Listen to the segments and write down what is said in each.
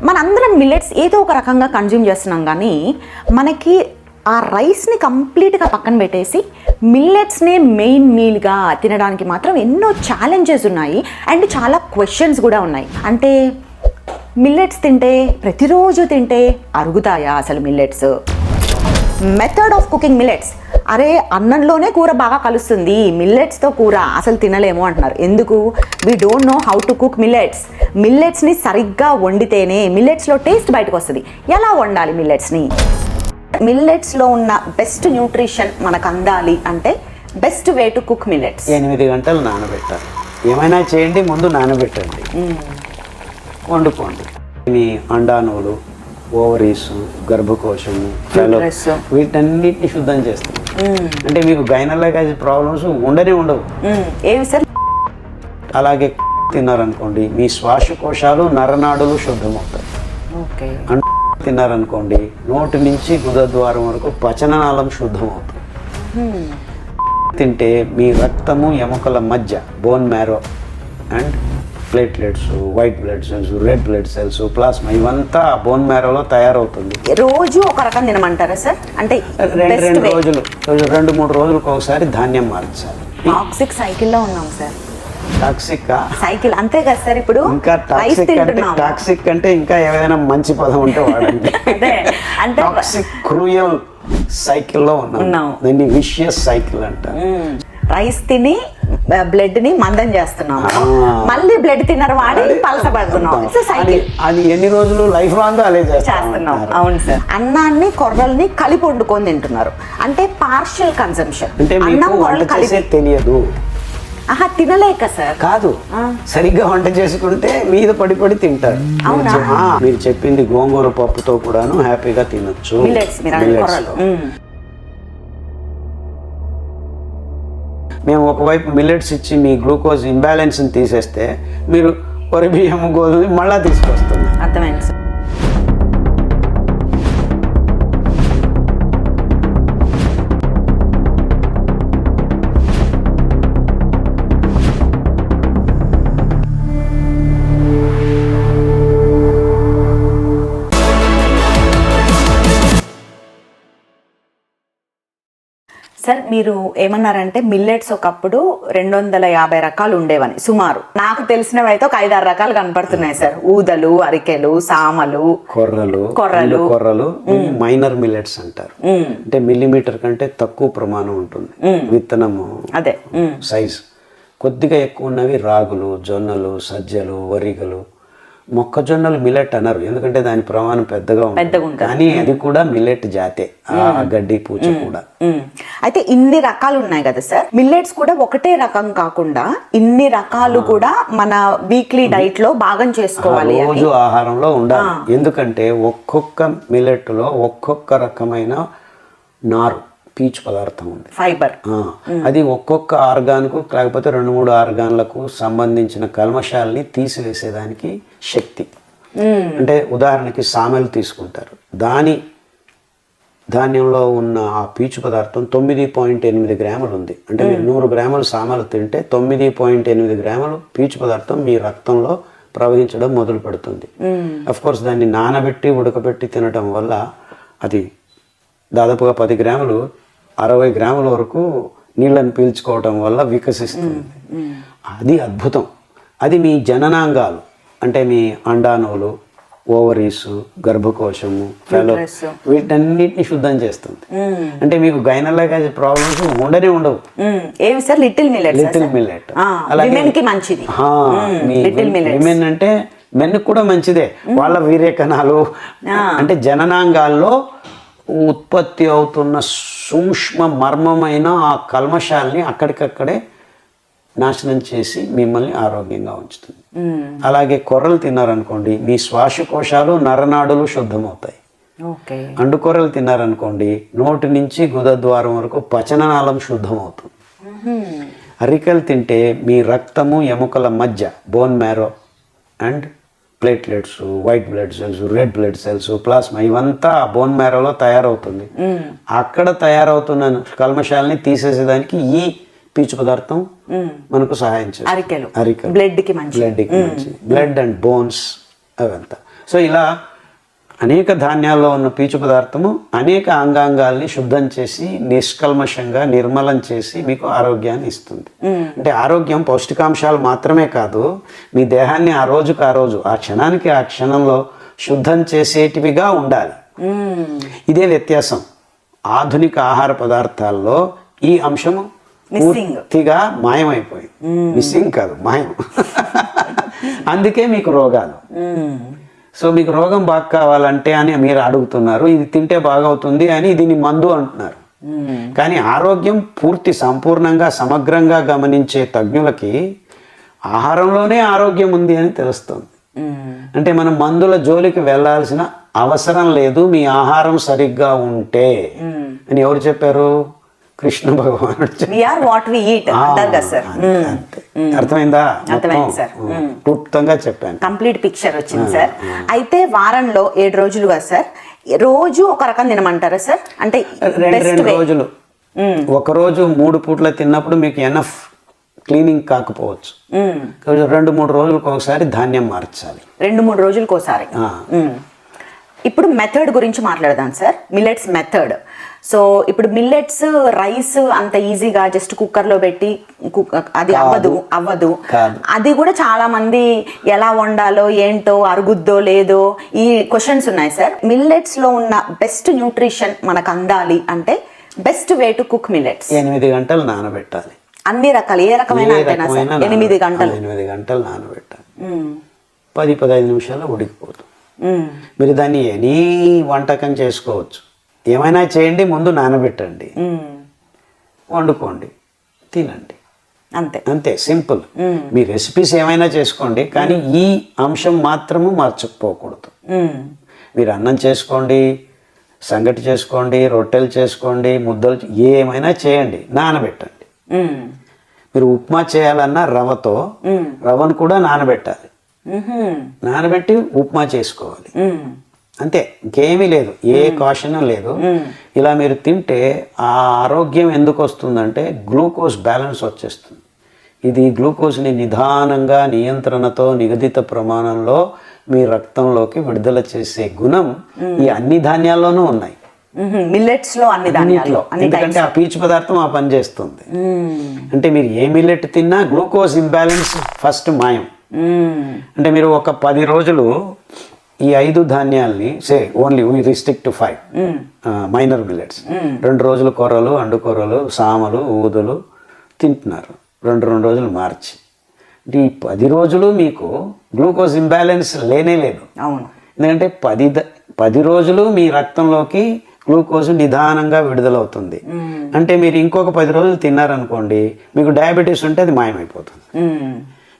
మనందరం మిల్లెట్స్ ఏదో ఒక రకంగా కన్జ్యూమ్ చేస్తున్నాం కానీ మనకి ఆ రైస్ని కంప్లీట్గా పక్కన పెట్టేసి మిల్లెట్స్నే మెయిన్ మీల్గా తినడానికి మాత్రం ఎన్నో ఛాలెంజెస్ ఉన్నాయి. అండ్ చాలా క్వశ్చన్స్ కూడా ఉన్నాయి. అంటే మిల్లెట్స్ తింటే ప్రతిరోజు తింటే అరుగుతాయా అసలు millets method of cooking millets అరే అన్నంలోనే కూర బాగా కలుస్తుంది. మిల్లెట్స్తో కూర అసలు తినలేము అంటున్నారు. ఎందుకు? We don't know how to cook millets మిల్లెట్స్ని సరిగ్గా వండితేనే మిల్లెట్స్లో టేస్ట్ బయటకు వస్తుంది. ఎలా వండాలి మిల్లెట్స్ని మిల్లెట్స్లో ఉన్న బెస్ట్ న్యూట్రిషన్ మనకు అందాలి అంటే best way to cook millets ఎనిమిది గంటలు నానబెట్టాలి. ఏమైనా చేయండి ముందు నానబెట్టండి. వండుకోండి. మీ అండాణువులు ఓవరీస్ గర్భకోశము. వీటన్నిటిని శుద్ధం చేస్తుంది అంటే మీకు గైనలాగ్ ప్రాబ్లమ్స్ ఉండనే ఉండవు. ఏమి సార్? అలాగే తిన్నారనుకోండి మీ శ్వాసకోశాలు నరనాడులు శుద్ధమవుతాయి. అండ తిన్నారనుకోండి నోటి నుంచి గుదద్వారం వరకు పచననాళం శుద్ధమవుతుంది. తింటే మీ రక్తము ఎముకల మధ్య bone marrow and platelets white blood cells red blood cells plasma ఇవంతా బోన్ మ్యారోలో తయారవుతుంది. రోజు ఒక రకం తినమంటారా సార్? అంటే రెండు రెండు రోజులు రోజు- రెండు మూడు రోజులకు ఒకసారి ధాన్యం మార్చాలి. టాక్సిక్ సైకిల్లో ఉన్నాం సార్. టాక్సిక్ సైకిల్ అంతే కదా సార్ ఇప్పుడు? ఇంకా టాక్సిక్ అంటే టాక్సిక్ అంటే ఇంకా ఏదైనా మంచి పదం ఉంటే వాడండి. అంటే టాక్సిక్ క్రూయల్ సైకిల్లో ఉన్నాం. ఉన్నాం. దీన్ని విషియస్ సైకిల్ అంటారు. రైస్ తిని బ్లడ్ని మందం చేస్తున్నాం. మళ్ళీ బ్లడ్ తిన్నర వాడి పలసపడుతున్నాం సైకిల్ అది ఎన్ని రోజులు లైఫ్ లాంగ్ చేస్తున్నాం. చేస్తాం అవును సార్. అన్నాన్ని కొర్రల్ని కలిపి వండుకొని తింటున్నారు. అంటే పార్షియల్ కన్సంప్షన్ అంటే అన్నం కొర్రలు కలిపి తెలియదు. ఆహా తినలేక సార్. కాదు. సరిగ్గా వంట చేసుకుంటే మీద పడి పడి తింటారు. అవునా? మీరు చెప్పింది గోంగూర పప్పుతో కూడాను హ్యాపీగా తినొచ్చు. ఒకవైపు మిల్లెట్స్ ఇచ్చి మీ గ్లూకోజ్ ఇంబ్యాలెన్స్ని తీసేస్తే మీరు వరి బియ్యం గోధుమ మళ్ళీ తీసుకొస్తుంది. అర్థమైంది మీరు ఏమన్నారంటే మిల్లెట్స్ ఒకప్పుడు రెండు వందల యాభై రకాలు ఉండేవని సుమారు. నాకు తెలిసినవి అయితే ఒక ఐదారు రకాలు కనపడుతున్నాయి సార్. ఊదలు అరికెలు సామలు కొర్రలు కొర్రలు. కొర్రలు మైనర్ మిల్లెట్స్ అంటారు. అంటే మిల్లీమీటర్ కంటే తక్కువ ప్రమాణం ఉంటుంది. విత్తనము అదే. సైజ్. కొద్దిగా ఎక్కువ ఉన్నవి రాగులు జొన్నలు సజ్జలు వరిగలు మొక్కజొన్నలు మిల్లెట్ అన్నారు ఎందుకంటే దాని ప్రమాణం పెద్దగా పెద్దగా ఉంటుంది. కానీ అది కూడా మిల్లెట్ జాతే. ఆ గడ్డి పూచ కూడా. అయితే ఇన్ని రకాలు ఉన్నాయి కదా సార్? మిల్లెట్స్ కూడా ఒకటే రకం కాకుండా ఇన్ని రకాలు కూడా మన వీక్లీ డైట్లో భాగం చేసుకోవాలి రోజు ఆహారంలో ఉండాలి. ఎందుకంటే ఒక్కొక్క మిల్లెట్లో ఒక్కొక్క రకమైన నారు పీచు పదార్థం ఉంది. ఫైబర్ అది ఒక్కొక్క ఆర్గాన్కు లేకపోతే రెండు మూడు ఆర్గాన్లకు సంబంధించిన కల్మషాలని తీసివేసేదానికి శక్తి. అంటే ఉదాహరణకి సామెలు తీసుకుంటారు. దాని ధాన్యంలో ఉన్న ఆ పీచు పదార్థం తొమ్మిది పాయింట్ ఎనిమిది గ్రాములు ఉంది. అంటే మీరు నూరు గ్రాములు సామలు తింటే తొమ్మిది పాయింట్ ఎనిమిది గ్రాములు పీచు పదార్థం మీ రక్తంలో ప్రవహించడం మొదలు పెడుతుంది. కోర్స్ దాన్ని నానబెట్టి ఉడకబెట్టి తినడం వల్ల అది దాదాపుగా పది గ్రాములు అరవై గ్రాముల వరకు నీళ్ళని పీల్చుకోవటం వల్ల వికసిస్తుంది. అది అద్భుతం. అది మీ జననాంగాలు. అంటే మీ అండాణువులు ఓవరీస్ గర్భకోశము ఫెలో. వీటన్నిటిని శుద్ధం చేస్తుంది. అంటే మీకు గైనలాగ్ ప్రాబ్లమ్స్ ఉండనే ఉండవు. ఏమి సార్? లిటిల్ మిల్లెట్స్ లిటిల్ మిల్లెట్కి మంచిది. లిటిల్ మిల్లెట్స్ విమెన్ అంటే మెన్ కూడా మంచిదే. వాళ్ళ వీర్య కణాలు అంటే జననాంగాల్లో ఉత్పత్తి అవుతున్న సూక్ష్మ మర్మమైన ఆ కల్మషాల్ని అక్కడికక్కడే నాశనం చేసి మిమ్మల్ని ఆరోగ్యంగా ఉంచుతుంది. అలాగే కొర్రలు తిన్నారనుకోండి మీ శ్వాసకోశాలు నరనాడులు శుద్ధమవుతాయి. అండుకొర్రలు తిన్నారనుకోండి నోటి నుంచి గుదద్వారం వరకు పచననాళం శుద్ధమవుతుంది. అరికలు తింటే మీ రక్తము ఎముకల మధ్య bone marrow and platelets white blood cells red blood cells plasma ఇవంతా బోన్ మ్యారోలో తయారవుతుంది. అక్కడ తయారవుతున్న కల్మషాలని తీసేసేదానికి ఈ పీచు పదార్థం మనకు సహాయం చేస్తుంది. అరికెలు. అరికెలు. బ్లడ్కి మంచిది బ్లడ్కి మంచిది బ్లడ్ అండ్ బోన్స్ అవంతా. సో ఇలా అనేక ధాన్యాల్లో ఉన్న పీచు పదార్థము అనేక అంగాంగాల్ని శుద్ధం చేసి నిష్కల్మషంగా నిర్మలం చేసి మీకు ఆరోగ్యాన్ని ఇస్తుంది. అంటే ఆరోగ్యం పౌష్టికాంశాలు మాత్రమే కాదు మీ దేహాన్ని ఆ రోజుకు ఆ రోజు ఆ క్షణానికి ఆ క్షణంలో శుద్ధం చేసేటివిగా ఉండాలి. ఇదే వ్యత్యాసం. ఆధునిక ఆహార పదార్థాల్లో ఈ అంశము. పూర్తిగా మాయమైపోయింది. మిస్సింగ్ కాదు మాయం. అందుకే మీకు రోగాలు. సో మీకు రోగం బాగా కావాలంటే అని మీరు అడుగుతున్నారు ఇది తింటే బాగవుతుంది అని దీన్ని మందు అంటున్నారు. కానీ ఆరోగ్యం పూర్తి సంపూర్ణంగా సమగ్రంగా గమనించే తజ్ఞులకి ఆహారంలోనే ఆరోగ్యం ఉంది అని తెలుస్తుంది. అంటే మనం మందుల జోలికి వెళ్ళాల్సిన అవసరం లేదు మీ ఆహారం సరిగ్గా ఉంటే అని ఎవరు చెప్పారు? కృష్ణ భగవానుడు. వీఆర్ వాట్ వి ఈట్ అంటారు కదా సార్. అర్థమైందా? అర్థమైంది సార్. క్లుప్తంగా చెప్పాను. కంప్లీట్ పిక్చర్ వచ్చింది సార్. అయితే వారంలో ఏడు రోజులుగా సార్ రోజు ఒక రకం తినమంటారా సార్? అంటే రెండు రోజులు. ఒక రోజు మూడు పూట్ల తిన్నప్పుడు మీకు ఎనఫ్ క్లీనింగ్ కాకపోవచ్చు. రెండు మూడు రోజులకు ఒకసారి ధాన్యం మార్చాలి. రెండు మూడు రోజులకు ఒకసారి. ఇప్పుడు మెథడ్ గురించి మాట్లాడదాం సార్. మిల్లెట్స్ మెథడ్ సో ఇప్పుడు మిల్లెట్స్ రైస్ అంత ఈజీగా జస్ట్ కుక్కర్లో పెట్టి అది అవ్వదు అవ్వదు. అది కూడా చాలా మంది ఎలా వండాలో ఏంటో అరుగుద్దో లేదో ఈ క్వశ్చన్స్ ఉన్నాయి సార్ మిల్లెట్స్లో ఉన్న బెస్ట్ న్యూట్రిషన్ మనకు అందాలి అంటే best way to cook millets ఎనిమిది గంటలు నానబెట్టాలి. అన్ని రకాలు ఏ రకమైన ఎనిమిది గంటలు. ఎనిమిది గంటలు నానబెట్టాలి. పది పదహైదు నిమిషాల్లో ఉడికిపోతుంది. మీరు దాన్ని ఎనీ వంటకం చేసుకోవచ్చు. ఏమైనా చేయండి ముందు నానబెట్టండి. వండుకోండి తినండి. అంతే. అంతే సింపుల్. మీ రెసిపీస్ ఏమైనా చేసుకోండి కానీ ఈ అంశం మాత్రము మర్చిపోకూడదు. మ్మ్. మీరు అన్నం చేసుకోండి సంగటి చేసుకోండి రొట్టెలు చేసుకోండి ముద్దలు ఏమైనా చేయండి నానబెట్టండి. మీరు ఉప్మా చేయాలన్నా రవ్వతో రవ్వను కూడా నానబెట్టాలి. నానబెట్టి ఉప్మా చేసుకోవాలి. అంతే ఇంకేమీ లేదు ఏ కాషన్ లేదు. ఇలా మీరు తింటే ఆ ఆరోగ్యం ఎందుకు వస్తుందంటే గ్లూకోజ్ బ్యాలెన్స్ వచ్చేస్తుంది. ఇది గ్లూకోజ్ని నిదానంగా నియంత్రణతో నిగదిత ప్రమాణంలో మీ రక్తంలోకి విడుదల చేసే గుణం ఈ అన్ని ధాన్యాల్లోనూ ఉన్నాయి. మిల్లెట్స్లో అన్ని అన్ని ఎందుకంటే ఆ పీచు పదార్థం ఆ పని చేస్తుంది. అంటే మీరు ఏ మిల్లెట్ తిన్నా గ్లూకోజ్ ఇంబ్యాలెన్స్ ఫస్ట్ మాయం. అంటే మీరు ఒక పది రోజులు ఈ ఐదు ధాన్యాల్ని say only we restrict to five minor millets రెండు రోజులు కూరలు అండు కూరలు సామలు ఊదులు తింటున్నారు. రెండు రెండు రోజులు మార్చి. అంటే ఈ పది రోజులు మీకు గ్లూకోజ్ ఇంబ్యాలెన్స్ లేనే లేదు. అవును. ఎందుకంటే పది పది రోజులు మీ రక్తంలోకి గ్లూకోజ్ నిదానంగా విడుదలవుతుంది. అంటే మీరు ఇంకొక పది రోజులు తిన్నారనుకోండి మీకు డయాబెటీస్ ఉంటే అది మాయమైపోతుంది. మ్మ్.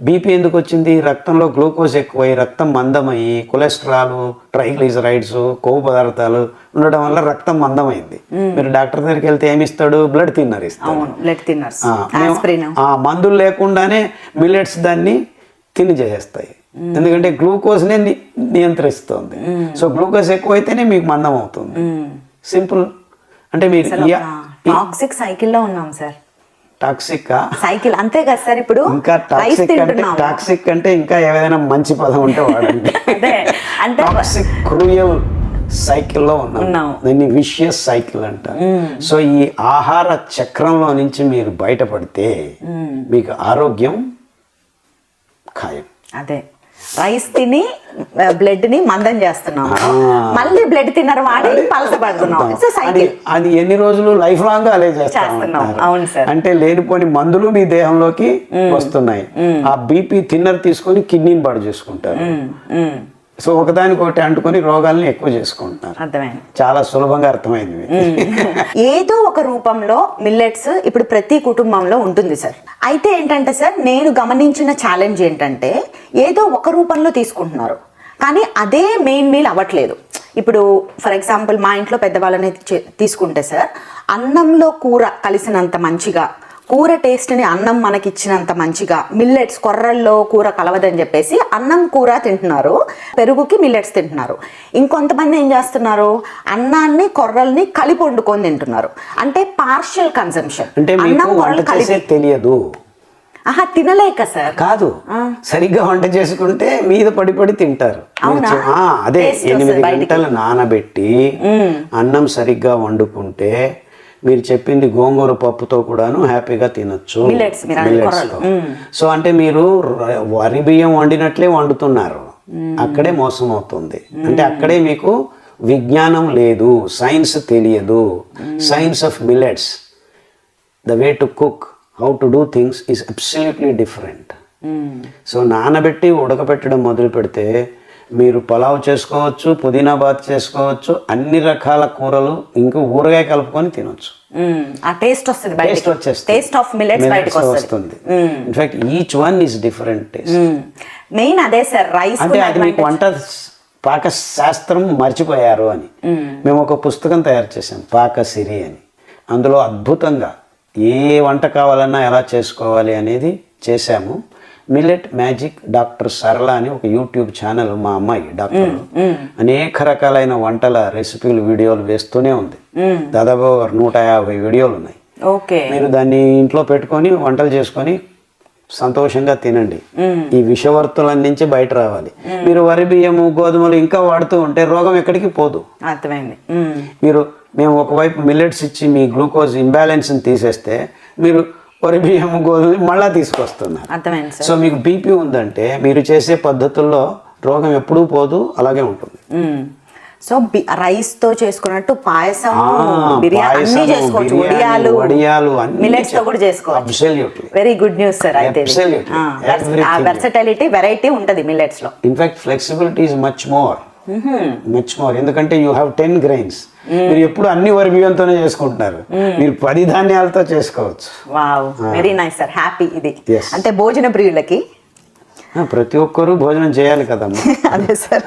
బీపీ ఎందుకు వచ్చింది? రక్తంలో గ్లూకోజ్ ఎక్కువై రక్తం మందమయ్యి కొలెస్ట్రాల్ ట్రైగ్లిజరైడ్స్ కొవ్వు పదార్థాలు ఉండడం వల్ల రక్తం మందమైంది. మీరు డాక్టర్ దగ్గరికి వెళ్తే ఏమి ఇస్తాడు? బ్లడ్ తిన్నర్ ఇస్తాడు. మందులు లేకుండానే మిల్లెట్స్ దాన్ని తిని చేసేస్తాయి. ఎందుకంటే గ్లూకోజ్నే ని- నియంత్రిస్తుంది. సో గ్లూకోజ్ ఎక్కువైతేనే మీకు మందం అవుతుంది సింపుల్. అంటే మీరు టాక్సిక్ సైకిల్లో ఉన్నాం సార్. Toxic cycle. అంతే కదా సార్ ఇప్పుడు? ఇంకా టాక్సిక్ అంటే టాక్సిక్ అంటే ఇంకా ఏదైనా మంచి పదం ఉంటే వాడండి. అంటే టాక్సిక్ క్రూయల్ సైకిల్లో ఉన్నాం. ఉన్నాం. దీన్ని విషియస్ సైకిల్ అంట. సో ఈ ఆహార చక్రంలో నుంచి మీరు బయటపడితే మీకు ఆరోగ్యం ఖాయం. అదే. రైస్ తిని బ్లడ్ని మందం చేస్తున్నాం. మళ్ళీ బ్లడ్ తిన్నర్ వాడి పలసపడుతున్నాం సో అది సైకిల్ అది ఎన్ని రోజులు లైఫ్ లాంగ్ అలే చేస్తా చేస్తున్నాం. అవును సార్. అంటే లేనిపోని మందులు మీ దేహంలోకి వస్తున్నాయి. ఆ బీపీ తిన్నర్ తీసుకొని కిడ్నీని పాడు చేసుకుంటారు. సో ఒకదానికొకటి అంటుకొని రోగాల్ని ఎక్కువ చేసుకుంటున్నారు. అర్థమైంది. చాలా సులభంగా అర్థమైంది. ఏదో ఒక రూపంలో మిల్లెట్స్ ఇప్పుడు ప్రతి కుటుంబంలో ఉంటుంది సార్. అయితే ఏంటంటే సార్ నేను గమనించిన ఛాలెంజ్ ఏంటంటే ఏదో ఒక రూపంలో తీసుకుంటున్నారు. కానీ అదే మెయిన్ మీల్ అవ్వట్లేదు. ఇప్పుడు ఫర్ ఎగ్జాంపుల్ మా ఇంట్లో పెద్దవాళ్ళని తీసుకుంటే సార్ అన్నంలో కూర కలిసినంత మంచిగా కూర టేస్ట్ని అన్నం మనకిచ్చినంత మంచిగా. మిల్లెట్స్ కొర్రల్లో కూర కలవదని చెప్పేసి అన్నం కూర తింటున్నారు. పెరుగుకి మిల్లెట్స్ తింటున్నారు. ఇంకొంతమంది ఏం చేస్తున్నారు? అన్నాన్ని కొర్రల్ని కలిపి వండుకొని తింటున్నారు. అంటే పార్షియల్ కన్సంప్షన్ అంటే అన్నం కొర్రలు కలిపి తెలియదు. ఆహా తినలేక సార్. కాదు. సరిగ్గా వంట చేసుకుంటే మీద పడి పడి తింటారు. అదే ఎనిమిది. గంటలు నానబెట్టి అన్నం సరిగ్గా వండుకుంటే మీరు చెప్పింది గోంగూర పప్పుతో కూడాను హ్యాపీగా తినొచ్చు. సో అంటే మీరు వరి బియ్యం వండినట్లే వండుతున్నారు. అక్కడే మోసం అవుతుంది అంటే అక్కడే మీకు విజ్ఞానం లేదు సైన్స్ తెలియదు. Science of millets the way to cook how to do things is absolutely different so నానబెట్టి ఉడకబెట్టడం మొదలు పెడితే మీరు పలావ్ చేసుకోవచ్చు పుదీనా బాత్ చేసుకోవచ్చు అన్ని రకాల కూరలు ఇంకా ఊరగాయ కలుపుకొని తినొచ్చు. ఆ టేస్ట్ వస్తుంది టేస్ట్ బయటకి వచ్చేస్తుంది. టేస్ట్ ఆఫ్ మిల్లెట్స్ బయటకు వస్తుంది. In fact each one is different taste main అదే సార్ రైస్ అంటే అది మీకు వంట పాక శాస్త్రం మర్చిపోయారు అని. మేము. ఒక పుస్తకం తయారు చేసాం పాక సిరి అని. అందులో అద్భుతంగా ఏ వంట కావాలన్నా ఎలా చేసుకోవాలి అనేది చేశాము. మిల్లెట్ మ్యాజిక్ డాక్టర్ సరళ అని ఒక యూట్యూబ్ ఛానల్ మా అమ్మాయి డాక్టర్. అనేక రకాలైన వంటల రెసిపీలు వీడియోలు వేస్తూనే ఉంది. దాదాపు నూట యాభై వీడియోలు ఉన్నాయి. ఓకే. మీరు దాన్ని ఇంట్లో పెట్టుకొని వంటలు చేసుకొని సంతోషంగా తినండి. ఈ విషవర్తుల నుంచి బయట రావాలి. మీరు వరి బియ్యము గోధుమలు ఇంకా వాడుతూ ఉంటే రోగం ఎక్కడికి పోదు. అర్థమైంది. మీరు మేము ఒకవైపు మిల్లెట్స్ ఇచ్చి మీ గ్లూకోజ్ ఇంబ్యాలెన్స్ని తీసేస్తే మీరు వరి బియ్యము గోధుమ మళ్ళా తీసుకొస్తున్నారు. సో మీకు బీపీ ఉందంటే మీరు చేసే పద్ధతుల్లో రోగం ఎప్పుడూ పోదు అలాగే ఉంటుంది. సో రైస్తో చేసుకున్నట్టు పాయసం బిర్యానీ చేసుకోవచ్చు. వడియాలు వడియాలు మిల్లెట్స్తో కూడా చేసుకోవచ్చు. వెరీ గుడ్ న్యూస్ సార్ అయితే. వెర్సటాలిటీ వెరైటీ ఉంటది మిల్లెట్స్లో in fact flexibility is much more much more ఎందుకంటే యూ హ్యావ్ టెన్ గ్రెయిన్స్ మీరు ఎప్పుడు అన్ని వరి బియ్యంతోనే చేసుకుంటున్నారు. మీరు పది ధాన్యాలతో చేసుకోవచ్చు. Wow very nice sir happy ఇది. అంటే భోజన ప్రియులకి? ప్రతి ఒక్కరూ భోజనం చేయాలి కదమ్మా. అదే సార్.